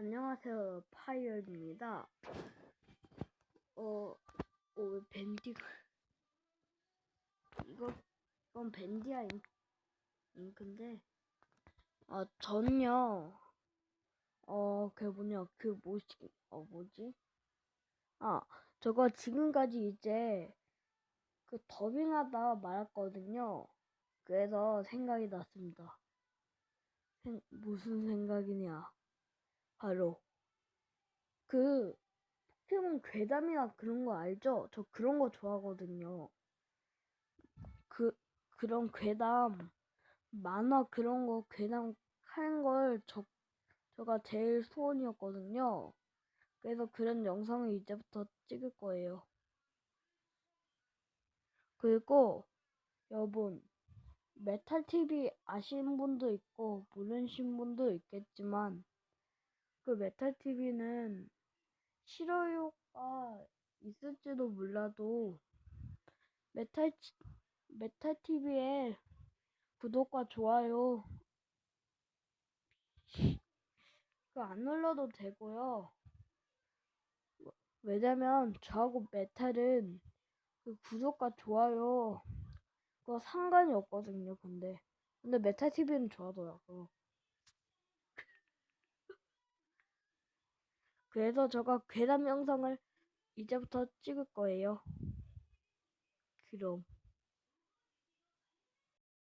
안녕하세요, 파이어입니다. 어, 어, 왜 밴디가, 이거, 이건 밴디아 잉, 잉크인데, 아, 전요, 어, 그 뭐냐, 그 뭐지, 어, 뭐지? 아, 저거 지금까지 이제, 그 더빙하다 말았거든요. 그래서 생각이 났습니다. 생, 무슨 생각이냐. 바로 그 포켓몬 괴담이나 그런 거 알죠? 저 그런 거 좋아하거든요. 그 그런 괴담 만화 그런 거 괴담 하는 걸 저 저가 제일 소원이었거든요. 그래서 그런 영상을 이제부터 찍을 거예요. 그리고 여러분 메탈 TV 아시는 분도 있고 모르시는 분도 있겠지만 그 메탈 TV는 싫어요가 있을지도 몰라도 메탈 치- 메탈 TV에 구독과 좋아요 그안 눌러도 되고요. 왜냐면 저하고 메탈은 그 구독과 좋아요 그거 상관이 없거든요. 근데 근데 메탈 TV는 좋아하더라고 그래서 제가 괴담 영상을 이제부터 찍을 거예요. 그럼.